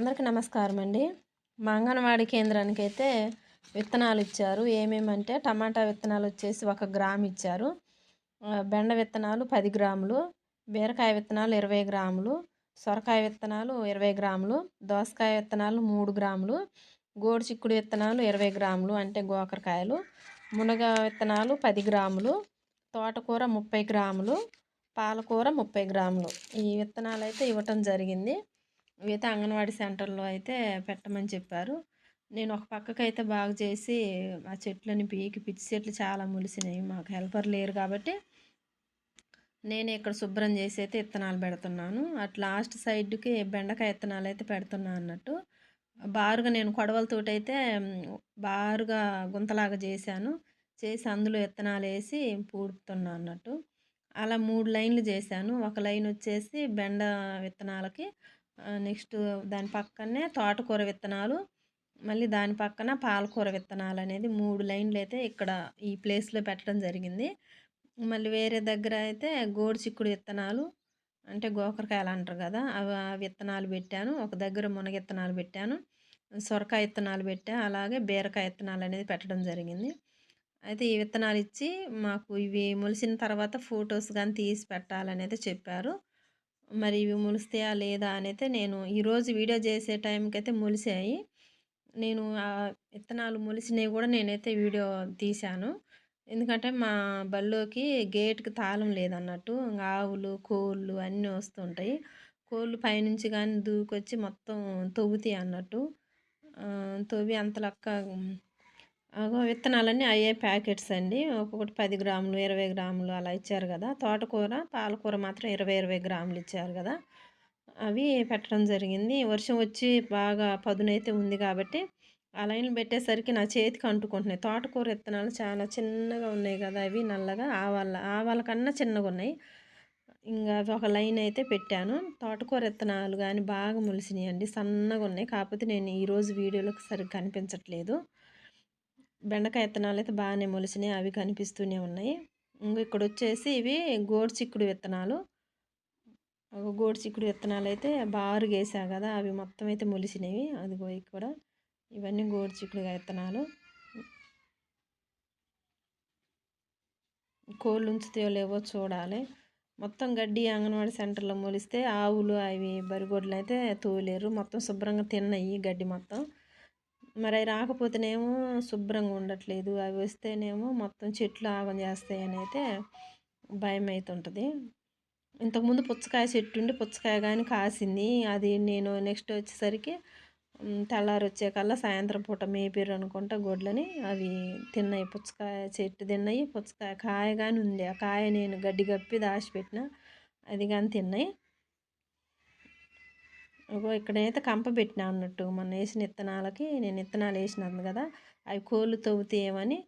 అందరికీ నమస్కారం అండి మా అంగన్వాడీ కేంద్రానికి అయితే విత్తనాలు ఇచ్చారు ఏమేమంటే టమాటా విత్తనాలు వచ్చేసి ఒక గ్రామ్ ఇచ్చారు బెండ విత్తనాలు పది గ్రాములు బీరకాయ విత్తనాలు ఇరవై గ్రాములు సొరకాయ విత్తనాలు ఇరవై గ్రాములు దోసకాయ విత్తనాలు మూడు గ్రాములు గోడు చిక్కుడు విత్తనాలు ఇరవై గ్రాములు అంటే గోకరకాయలు మునగ విత్తనాలు పది గ్రాములు తోటకూర ముప్పై గ్రాములు పాలకూర ముప్పై గ్రాములు. ఈ విత్తనాలు అయితే ఇవ్వటం జరిగింది. ఇవైతే అంగన్వాడీ సెంటర్లో అయితే పెట్టమని చెప్పారు. నేను ఒక పక్కకు అయితే బాగు చేసి ఆ చెట్లని పీకి పిచ్చి చెట్లు చాలా ములిసినాయి. మాకు హెల్పర్ లేరు కాబట్టి నేను ఇక్కడ శుభ్రం చేసి అయితే విత్తనాలు పెడుతున్నాను. అటు లాస్ట్ సైడ్కి బెండకాయ ఇత్తనాలు అయితే పెడుతున్నా అన్నట్టు. బారుగా నేను కొడవలతోటి అయితే బారుగా గుంతలాగా చేశాను. చేసి అందులో విత్తనాలు వేసి పూడుతున్నా అన్నట్టు. అలా మూడు లైన్లు చేశాను. ఒక లైన్ వచ్చేసి బెండ విత్తనాలకి నెక్స్ట్ దాని పక్కనే తోటకూర విత్తనాలు మళ్ళీ దాని పక్కన పాలకూర విత్తనాలు అనేది మూడు లైన్లు అయితే ఇక్కడ ఈ ప్లేస్లో పెట్టడం జరిగింది. మళ్ళీ వేరే దగ్గర అయితే గోడు చిక్కుడు విత్తనాలు అంటే గోకరకాయలు అంటారు కదా అవి విత్తనాలు పెట్టాను. ఒక దగ్గర మునగ విత్తనాలు పెట్టాను సొరకాయ విత్తనాలు పెట్టా అలాగే బీరకాయ విత్తనాలు అనేది పెట్టడం జరిగింది. అయితే ఈ విత్తనాలు ఇచ్చి మాకు ఇవి మొలిసిన తర్వాత ఫొటోస్ కానీ తీసి పెట్టాలనేది చెప్పారు. మరి ఇవి ములుస్తాయా లేదా అనైతే నేను ఈరోజు వీడియో చేసే టైంకి అయితే ములిసాయి. నేను ఆ విత్తనాలు ములిసినవి కూడా నేనైతే వీడియో తీశాను. ఎందుకంటే మా బళ్ళోకి గేట్కి తాళం లేదన్నట్టు ఆవులు కోళ్ళు అన్నీ వస్తుంటాయి. కోళ్ళు పైనుంచి కానీ దూకొచ్చి మొత్తం తవ్వుతాయి అన్నట్టు. తవ్వి అంతలక్క విత్తనాలన్నీ అయ్యే ప్యాకెట్స్ అండి. ఒక్కొక్కటి పది గ్రాములు ఇరవై గ్రాములు అలా ఇచ్చారు కదా. తోటకూర పాలకూర మాత్రం ఇరవై ఇరవై గ్రాములు ఇచ్చారు కదా. అవి పెట్టడం జరిగింది. వర్షం వచ్చి బాగా పదునైతే ఉంది కాబట్టి ఆ లైన్లు పెట్టేసరికి నా చేతికి అంటుకుంటున్నాయి. తోటకూర విత్తనాలు చాలా చిన్నగా ఉన్నాయి కదా అవి నల్లగా ఆవాళ్ళ ఆవాల కన్నా చిన్నగా ఉన్నాయి. ఇంకా ఒక లైన్ అయితే పెట్టాను. తోటకూర విత్తనాలు కానీ బాగా ములిసినాయి అండి సన్నగా ఉన్నాయి. కాకపోతే నేను ఈరోజు వీడియోలోకి సరిగ్గా కనిపించట్లేదు. బెండకాయ విత్తనాలు అయితే బాగానే మొలిసినాయి అవి కనిపిస్తూనే ఉన్నాయి. ఇక్కడ వచ్చేసి ఇవి గోడు చిక్కుడు విత్తనాలు. గోడు చిక్కుడు విత్తనాలు అయితే బారుగా వేసా కదా అవి మొత్తం అయితే మొలిసినవి. అదిగో ఇక్కడ ఇవన్నీ గోడు చిక్కుడు విత్తనాలు. కోళ్ళు ఉంచుతాయో లేవో చూడాలి. మొత్తం గడ్డి అంగన్వాడీ సెంటర్లో మొలిస్తే ఆవులు అవి బరిగొడ్లు అయితే తోలేరు. మొత్తం శుభ్రంగా తిన్నాయి గడ్డి మొత్తం. మరి అవి రాకపోతేనేమో శుభ్రంగా ఉండట్లేదు. అవి వస్తేనేమో మొత్తం చెట్లు ఆగం చేస్తాయని అయితే భయం అవుతుంటుంది ఇంతకుముందు పుచ్చకాయ చెట్టు ఉండి పుచ్చకాయ కానీ కాసింది. అది నేను నెక్స్ట్ వచ్చేసరికి తెల్లారి వచ్చేకల్లా సాయంత్రం పూట మేపేరు అనుకుంటా గొడ్లని. అవి తిన్నాయి. పుచ్చకాయ చెట్టు తిన్నాయి. పుచ్చకాయ కాయ కానీ ఉంది. ఆ కాయ నేను గడ్డి కప్పి దాచిపెట్టిన అది కానీ తిన్నాయి. ఇక్కడైతే కంప పెట్టినా అన్నట్టు మొన్న వేసిన విత్తనాలకి నేను విత్తనాలు వేసినాను కదా అవి కోళ్ళు తవ్వుతాయేమని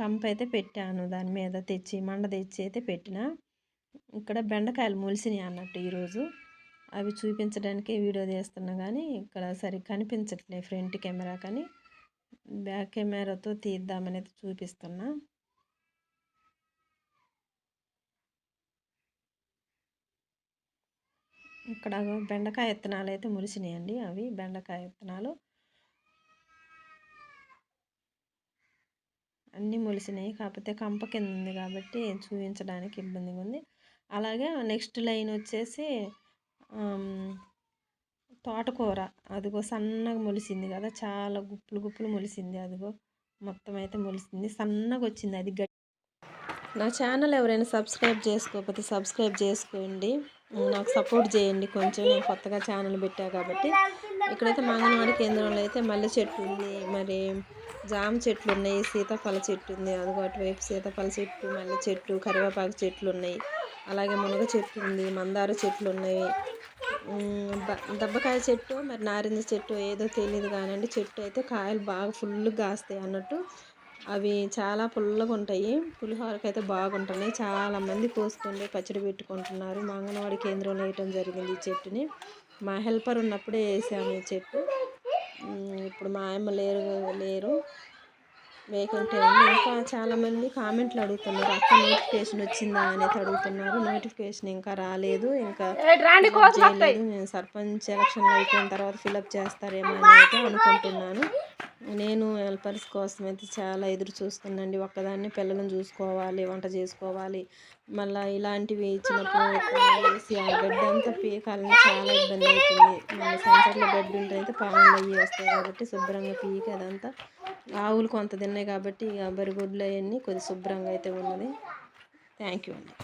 కంప అయితే పెట్టాను దాని మీద తెచ్చి మండ తెచ్చి అయితే పెట్టిన. ఇక్కడ బెండకాయలు మొలిసినాయి అన్నట్టు ఈరోజు. అవి చూపించడానికి వీడియో తీస్తున్నా కానీ ఇక్కడ సరిగ్గా కనిపించట్లేదు ఫ్రంట్ కెమెరా కానీ. బ్యాక్ కెమెరాతో తీద్దామని అయితే చూపిస్తున్నా. ఇక్కడ బెండకాయ విత్తనాలు అయితే మురిసినాయండి. అవి బెండకాయ విత్తనాలు అన్నీ ములిసినాయి కాకపోతే కంప కింద ఉంది కాబట్టి చూపించడానికి ఇబ్బందిగా ఉంది. అలాగే నెక్స్ట్ లైన్ వచ్చేసి తోటకూర. అదిగో సన్నగా మొలిసింది కదా. చాలా గుప్పులు గుప్పులు మొలిసింది అదిగో మొత్తం అయితే మొలిసింది సన్నగా వచ్చింది. అది గట్టి. నా ఛానల్ ఎవరైనా సబ్స్క్రైబ్ చేసుకోకపోతే సబ్స్క్రైబ్ చేసుకోండి. నాకు సపోర్ట్ చేయండి. కొంచెం నేను కొత్తగా ఛానల్ పెట్టా కాబట్టి. ఇక్కడైతే మంగనవాడి కేంద్రంలో అయితే మల్లె చెట్టు ఉంది. మరి జామ చెట్లు ఉన్నాయి. సీతాఫల చెట్టు ఉంది. అదిగో అటువైపు సీతాఫల చెట్టు మల్లె చెట్టు కరివేపాకు చెట్లు ఉన్నాయి. అలాగే మునగ చెట్టు ఉంది. మందార చెట్లు ఉన్నాయి. దబ్బకాయ చెట్టు మరి నారింజ చెట్టు ఏదో తెలియదు కానండి. చెట్టు అయితే కాయలు బాగా ఫుల్గా కాస్తాయి అన్నట్టు అవి చాలా పుల్లగా ఉంటాయి పులిహోరకి అయితే బాగుంటున్నాయి. చాలామంది కోసుకుంటే పచ్చడి పెట్టుకుంటున్నారు. మా అంగన్వాడీ కేంద్రంలో వేయటం జరిగింది ఈ చెట్టుని. మా హెల్పర్ ఉన్నప్పుడే వేసాము ఈ చెట్టు. ఇప్పుడు మా అమ్మ లేరు లేరు. వేకెంట్ ఇంకా చాలామంది కామెంట్లు అడుగుతున్నారు. అక్క నోటిఫికేషన్ వచ్చిందా అనేది అడుగుతున్నారు. నోటిఫికేషన్ ఇంకా రాలేదు. ఇంకా చేయలేదు. నేను సర్పంచ్ ఎలక్షన్లు అయిపోయిన తర్వాత ఫిలప్ చేస్తారేమో అని అయితే అనుకుంటున్నాను. నేను హెల్పర్స్ కోసం అయితే చాలా ఎదురు చూస్తుందండి ఒక్కదాన్ని పిల్లలను చూసుకోవాలి వంట చేసుకోవాలి. మళ్ళీ ఇలాంటివి ఇచ్చినప్పుడు వేసి ఆ గడ్డి అంతా పీకాలని చాలా ఇబ్బంది అవుతుంది. మన సెంటర్లో గడ్డి ఉంటే అయితే పాములు అవి వస్తాయి కాబట్టి శుభ్రంగా పీకి అదంతా. ఆవులు కొంత తిన్నాయి కాబట్టి ఇక బరిగొడ్లు అవన్నీ కొద్ది శుభ్రంగా అయితే ఉన్నది. థ్యాంక్ యూ అండి.